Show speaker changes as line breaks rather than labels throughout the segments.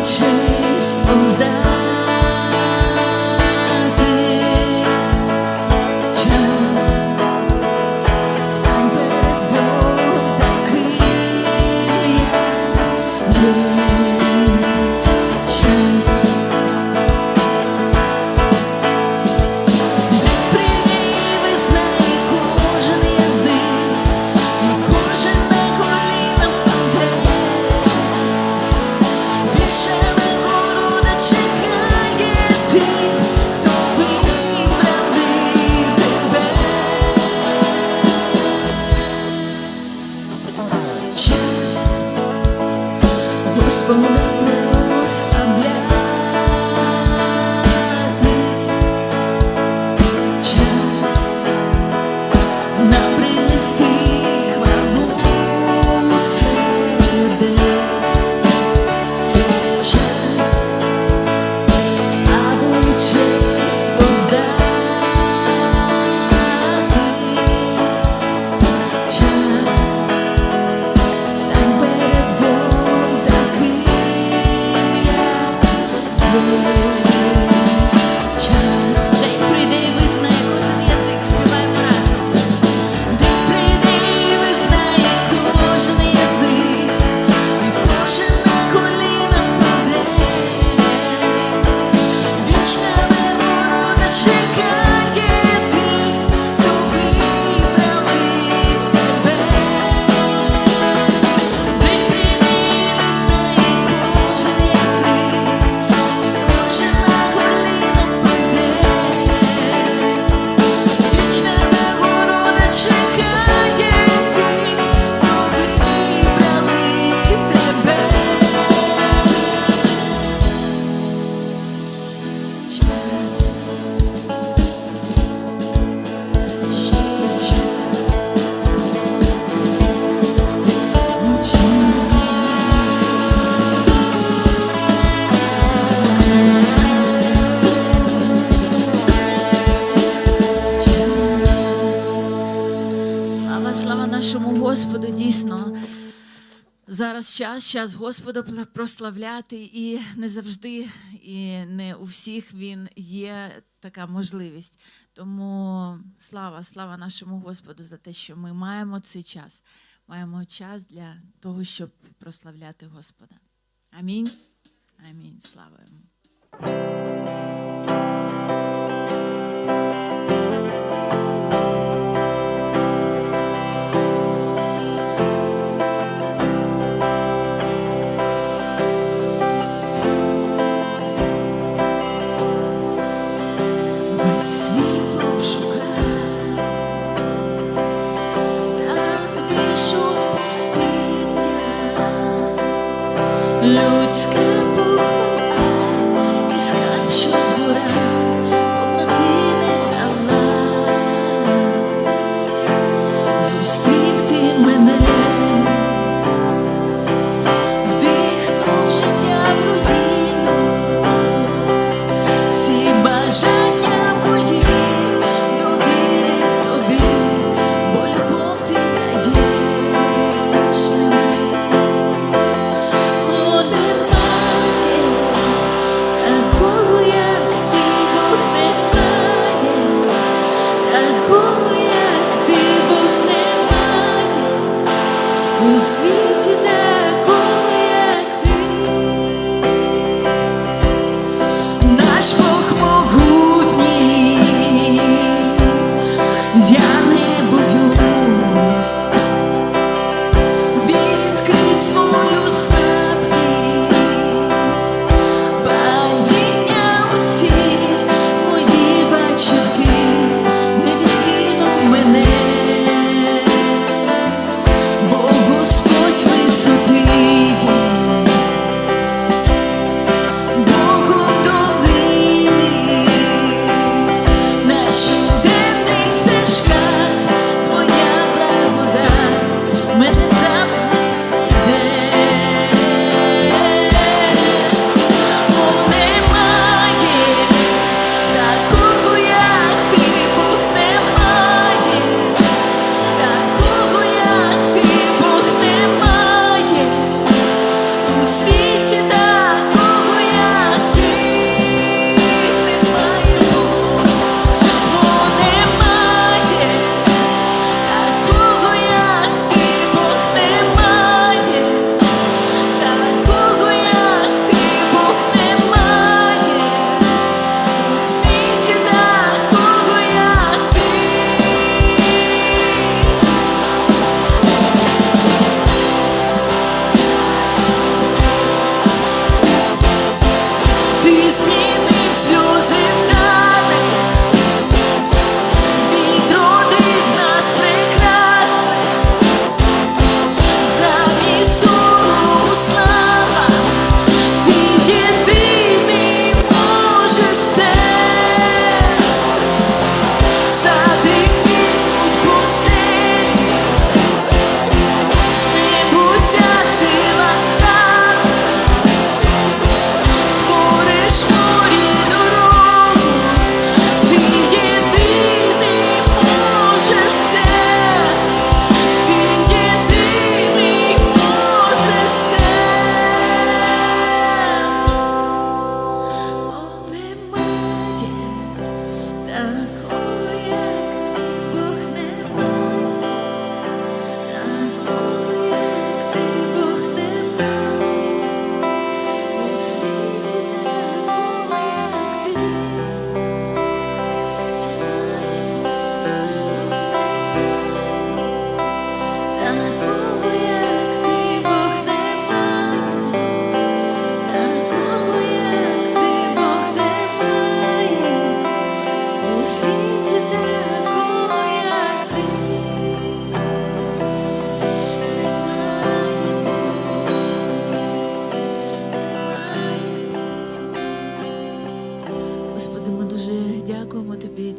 chest comes down. todo mundo час, час Господа прославляти, і не завжди, і не у всіх він є така можливість. Тому слава, слава нашому Господу за те, що ми маємо цей час. Маємо час для того, щоб прославляти Господа. Амінь. Амінь. Слава йому.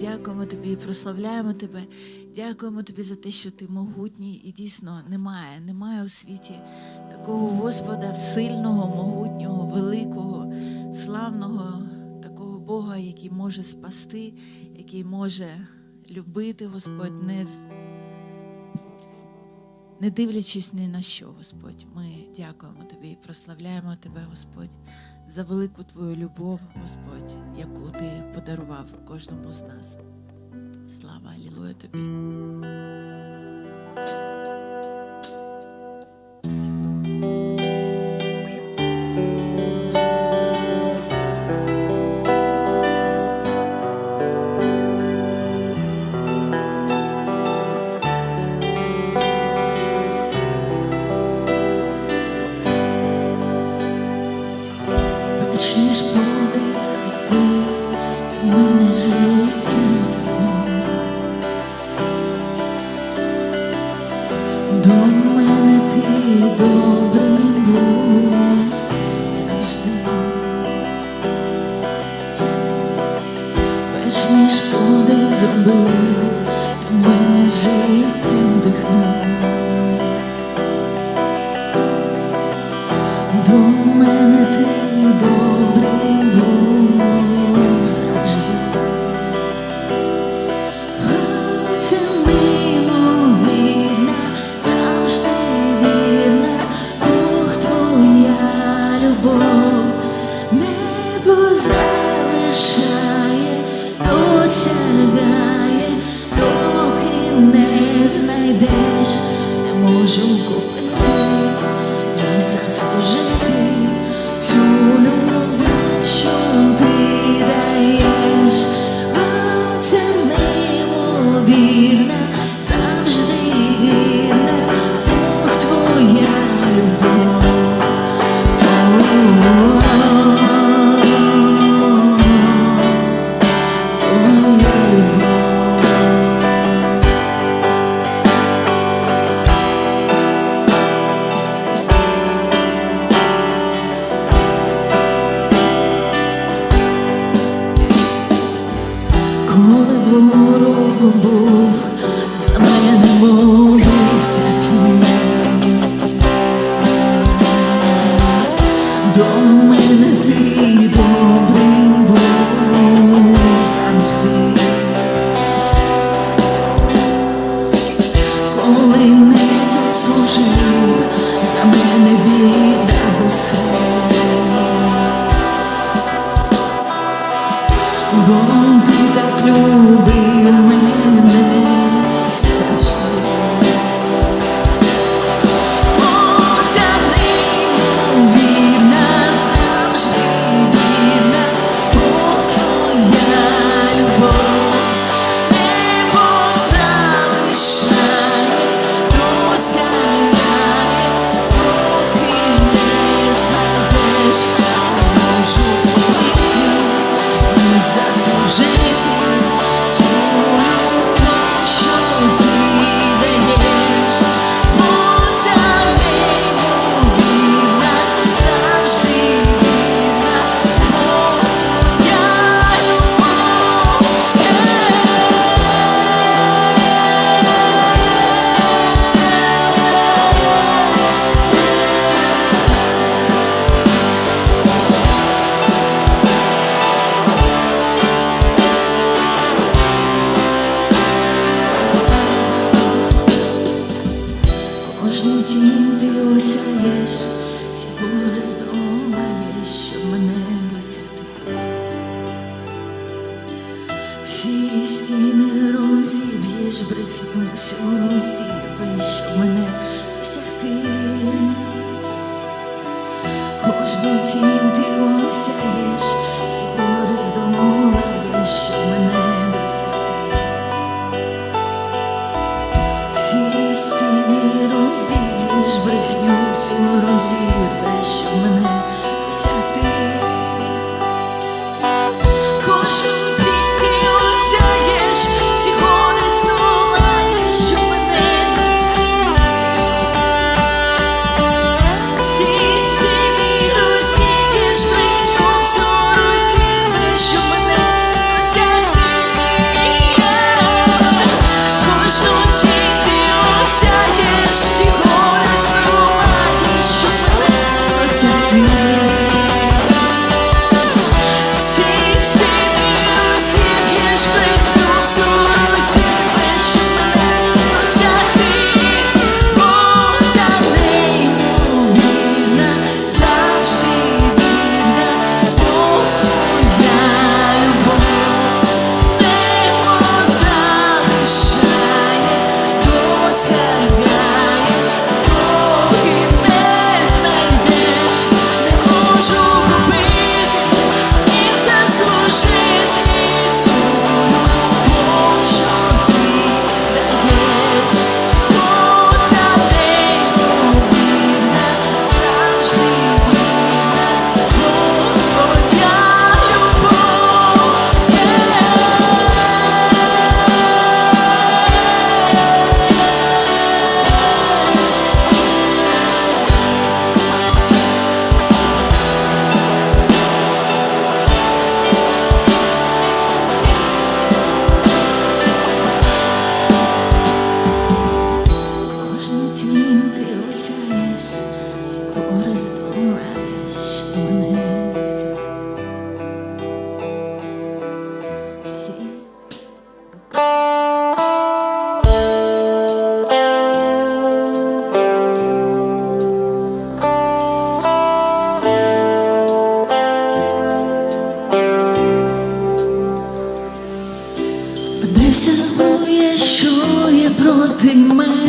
дякуємо тобі, прославляємо тебе, дякуємо тобі за те, що ти могутній, і дійсно немає, немає у світі такого Господа сильного, могутнього, великого, славного, такого Бога, який може спасти, який може любити, Господь, не не дивлячись ні на що, Господь. Ми дякуємо тобі і прославляємо тебе, Господь за велику Твою любов, Господь, яку Ти подарував кожному з нас. Слава Алілуя Тобі! ніж подих зробив, ти мене життям дихнув. don't win a deed. Ти мене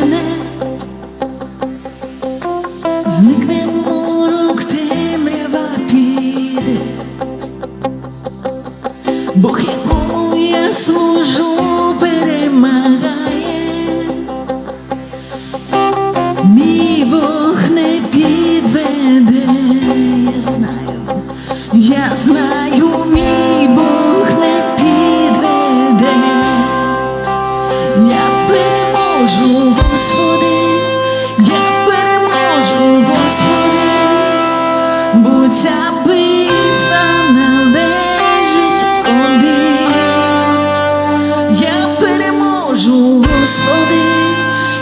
переможу, Господи,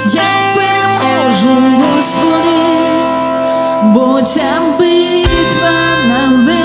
я переможу, Господи, бо ця битва на належить.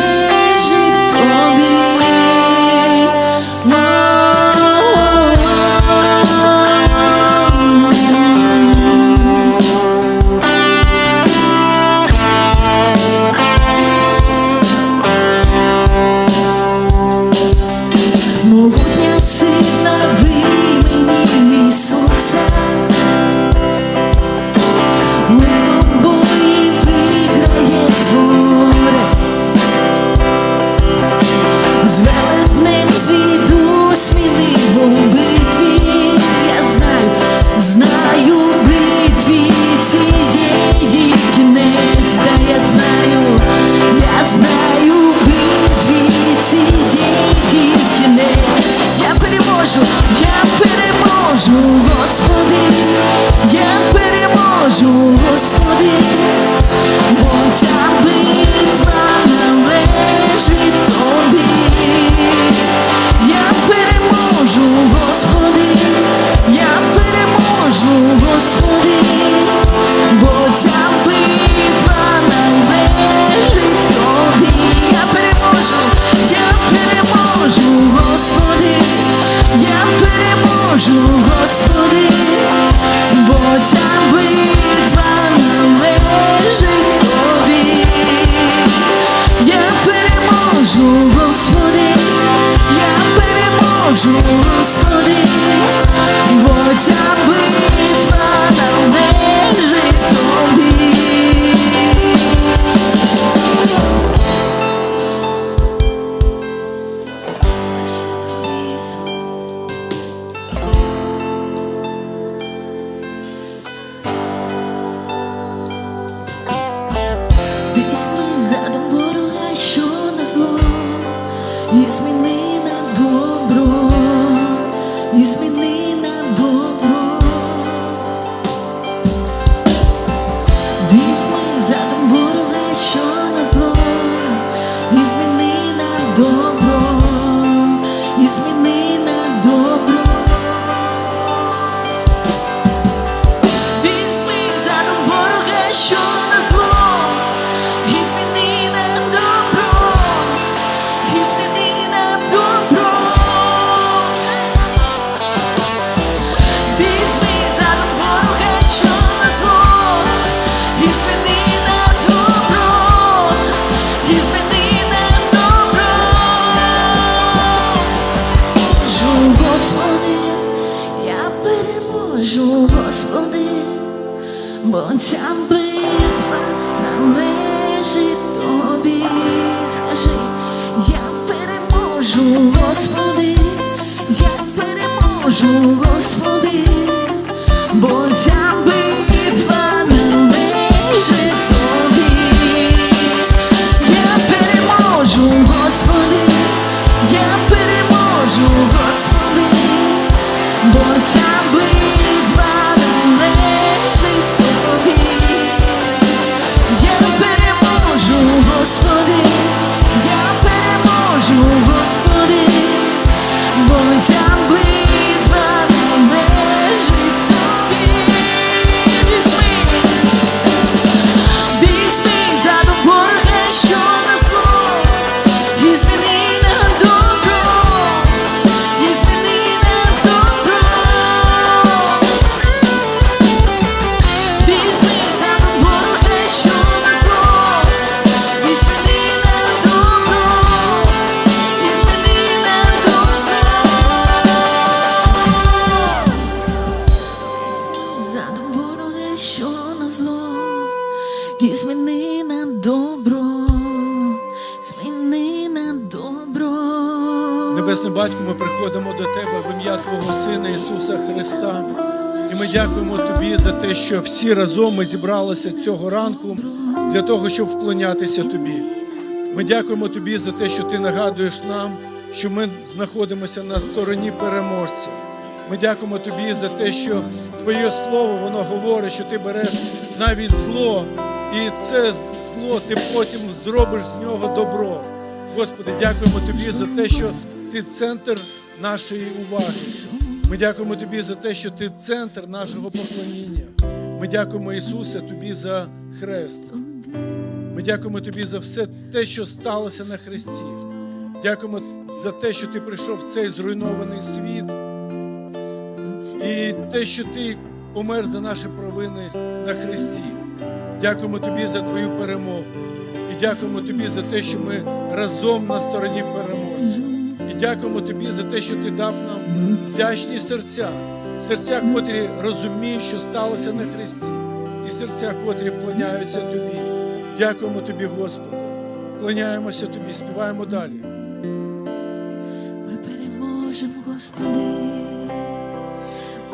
З велетнем зійду сміливо в битві, я знаю, знаю в битві цієї кінець, да я знаю, я знаю в битві цієї кінець, я переможу, я переможу. Господи, бо ця битва не належить тобі, я переможу, Господи, я переможу, Господи, бо ця битва.
До Тебе в ім'я Твого Сина Ісуса Христа. І ми дякуємо Тобі за те, що всі разом ми зібралися цього ранку для того, щоб вклонятися Тобі. Ми дякуємо Тобі за те, що Ти нагадуєш нам, що ми знаходимося на стороні переможця. Ми дякуємо Тобі за те, що Твоє Слово воно говорить, що Ти береш навіть зло, і це зло ти потім зробиш з нього добро. Господи, дякуємо Тобі за те, що Ти центр нашої уваги. Ми дякуємо Тобі за те, що Ти центр нашого поклоніння. Ми дякуємо Ісусе Тобі за хрест. Ми дякуємо Тобі за все те, що сталося на Христі. Дякуємо за те, що Ти прийшов в цей зруйнований світ, і те, що Ти помер за наші провини на Христі. Дякуємо Тобі за Твою перемогу. І дякуємо Тобі за те, що ми разом на стороні переможця. Дякуємо Тобі за те, що Ти дав нам вдячні серця, серця, котрі розуміють, що сталося на Христі, і серця, котрі вклоняються Тобі. Дякуємо Тобі, Господи. Вклоняємося Тобі, співаємо далі.
Ми переможемо, Господи.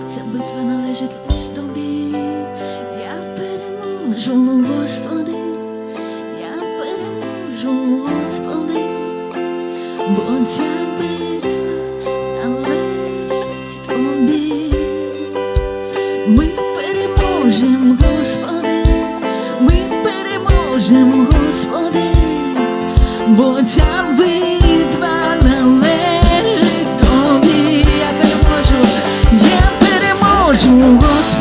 Ця битва належить лиш тобі. Я переможу, Господи. Я переможу, Господи. Бо ця переможемо, Господи. Бо ця битва належить тобі. Я переможу, я переможу, Господи,